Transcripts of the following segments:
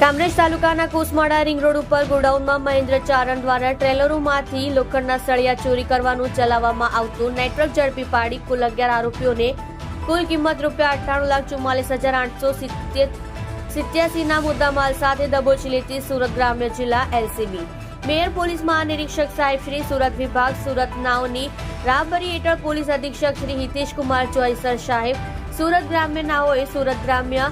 કામરેજ તાલુકાના Kusmada ring road ઉપર ગોડાઉનમાં મહેન્દ્ર ચારણ દ્વારા ટ્રેલરોમાંથી લોખંડના સળિયા ચોરી કરવાનું ચલાવવામાં આવતું નેટવર્ક ઝડપી પાડી કુલ અગિયાર આરોપીઓને કુલ કિંમત રૂપિયા અઠ્ઠાણું લાખ ચુમ્માલીસ હજાર આઠસો સિત્યાસીના મુદ્દામાલ સાથે દબોચી લેતી સુરત ગ્રામ્ય જિલ્લા એલસીબી. મેયર, પોલીસ મહાનિરીક્ષક સાહેબ શ્રી સુરત વિભાગ સુરત નાઓની રાહબરી હેઠળ પોલીસ અધિક્ષક શ્રી હિતેશ કુમાર ચોઈસર સાહેબ, સુરત ગ્રામ્ય નાઓએ સુરત ગ્રામ્ય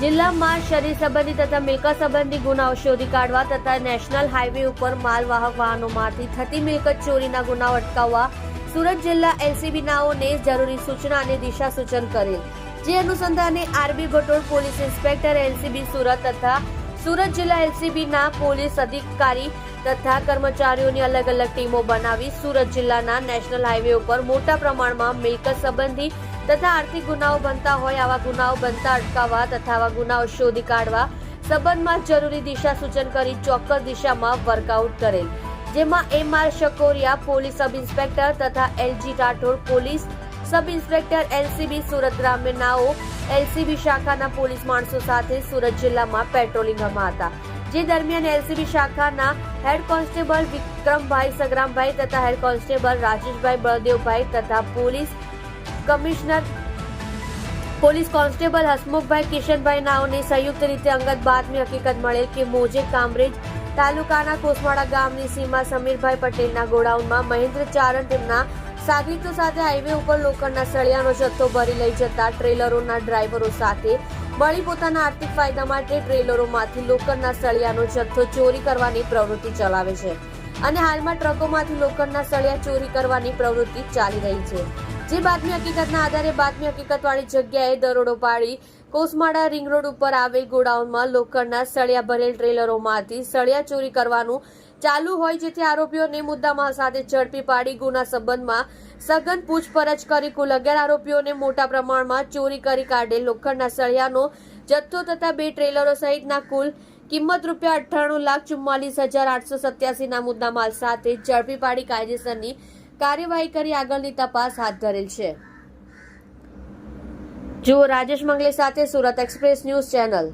જિલ્લામાં શરીર સંબંધી તથા મિલકત સંબંધી ગુનાઓ શોધી કાઢવા તથા નેશનલ હાઈવે ઉપર માલવાહક વાહનોમાંથી થતી મિલકત ચોરીના ગુનાઓ અટકાવવા સુરત જિલ્લા એલસીબીનાઓને જરૂરી સૂચના અને દિશા સૂચન કરેલ. જે અનુસંધાને R B Bhatol police inspector LCB Surat તથા સુરત જિલ્લા એલસીબીના પોલીસ અધિકારી તથા કર્મચારીઓની અલગ અલગ ટીમો બનાવી સુરત જિલ્લાના નેશનલ હાઈવે ઉપર મોટા પ્રમાણમાં મિલકત સંબંધી તથા આર્થિક ગુનાઓ બનતા હોય આવા ગુનાઓ બનતા અટકાવવા તથા આવા ગુનાઓ શોધી કાઢવા સંબંધમાં જરૂરી દિશા સૂચન કરી ચોક્કસ દિશામાં વર્કઆઉટ કરેલ. જેમાં M R Shakoriya, police sub inspector તથા LG Rathod police sub inspector, LCB Surat ગ્રામ્યનાઓ, LCB શાખાના પોલીસ માણસો સાથે સુરત જિલ્લામાં પેટ્રોલિંગમાં હતા જે દરમિયાન એલસીબી શાખાના હેડ કોન્સ્ટેબલ વિક્રમભાઈ સગરામભાઈ તથા હેડ કોન્સ્ટેબલ રાજેશભાઈ બળદેવભાઈ તથા police commissioner police constable Hasmukhbhai Kishanbhai નાઓની સંયુક્ત રીતે અંગત બાતમી હકીકત મળેલ કે મોજે કામરેજ તાલુકાના કોસવાડા ગામની સીમા સમીરભાઈ પટેલના ગોડાઉનમાં મહેન્દ્ર ચારણ તેમના સાગરીતો સાથે હાઈવે ઉપર લોખંડના સળિયાનો જથ્થો ભરી લઈ જતા ટ્રેલરોના ડ્રાઈવરો સાથે મળી પોતાના આર્થિક ફાયદા માટે ટ્રેલરોમાંથી લોખંડના સળિયાનો જથ્થો ચોરી કરવાની પ્રવૃત્તિ ચલાવે છે. અને હાલમાં ટ્રકોમાંથી લોખંડના સળિયા ચોરી કરવાની પ્રવૃત્તિ ચાલી રહી છે. જે બાતમી હકીકતના આધારે બાતમી હકીકતવાળી જગ્યાએ દરોડો પાડી કોસમાડા રિંગ રોડ ઉપર આવેલ ગોડાઉનમાં લોખંડના સળિયા ભરેલ ટ્રેલરોમાંથી સળિયા ચોરી કરવાનું ચાલુ હોય જેથી આરોપીઓને મુદ્દામાં સાથે ઝડપી પાડી ગુના સંબંધમાં સઘન પૂછપરછ કરી કુલ અગિયાર આરોપીઓને મોટા પ્રમાણમાં ચોરી કરી કાઢેલ લોખંડના સળિયાનો જથ્થો તથા બે ટ્રેલરો સહિતના કુલ કિંમત રૂપિયા અઠ્ઠાણું લાખ ચુમ્માલીસ હજાર આઠસો સત્યાસીના મુદ્દામાલ સાથે ઝડપી પાડી કાયદેસરની કાર્યવાહી કરી આગળની તપાસ હાથ ધરેલ છે. જુઓ રાજેશ મંગલે સાથે સુરત એક્સપ્રેસ ન્યૂઝ ચેનલ.